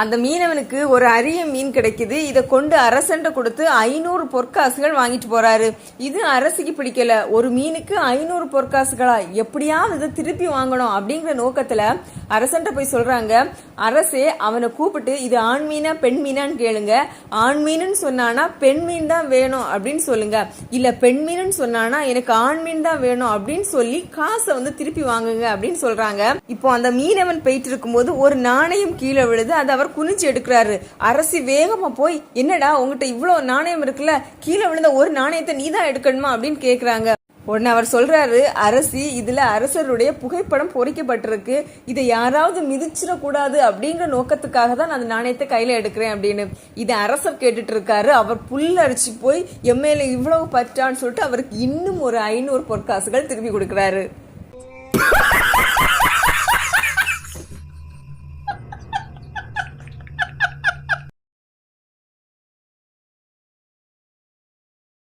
அந்த மீனவனுக்கு ஒரு அரிய மீன் கிடைக்குது. இதை கொண்டு அரசன்ட்ட கொடுத்து ஐநூறு பொற்காசுகள் வாங்கிட்டு போறாரு. இது அரசுக்கு பிடிக்கல. ஒரு மீனுக்கு ஐநூறு பொற்காசுகளா? எப்படியாவது இதை திருப்பி வாங்கணும் அப்படிங்கிற நோக்கத்துல அரசன்ட்ட போய் சொல்றாங்க. அரசே அவனை கூப்பிட்டு இது ஆண் மீனா பெண் மீனான்னு கேளுங்க. ஆண் மீனுன்னு சொன்னானா பெண் மீன் தான் வேணும் அப்படின்னு சொல்லுங்க. இல்ல பெண் மீனுன்னு சொன்னானா எனக்கு ஆண் மீன் தான் வேணும் அப்படின்னு சொல்லி காசை வந்து திருப்பி வாங்குங்க அப்படின்னு சொல்றாங்க. இப்போ அந்த மீனவன் போயிட்டு இருக்கும்போது ஒரு நாணயம் கீழே விழுது. அதை அவர் குனிஞ்சு எடுக்கிறாரு. அரசி வேகமா போய் என்னடா உங்ககிட்ட இவ்வளவு நாணயம் இருக்குல்ல? கீழே விழுந்த ஒரு நாணயத்தை நீ தான் எடுக்கணுமா? அப்படின்னு கேக்குறாங்க. உடனே அவர் சொல்றாரு அரசி இதுல அரசருடைய புகைப்படம் பொறிக்கப்பட்டிருக்கு. இதை யாராவது மிதிச்சிடக்கூடாது அப்படிங்கிற நோக்கத்துக்காக தான் நான் அந்த நாணயத்தை கையில எடுக்கிறேன் அப்படின்னு. இதை அரசர் கேட்டுட்டு இருக்காரு அவர் புல்லரிச்சு போய் எம்எல்ஏ இவ்வளவு பற்றான்னு சொல்லிட்டு அவருக்கு இன்னும் ஒரு ஐநூறு பொற்காசுகள் திருப்பி கொடுக்குறாரு.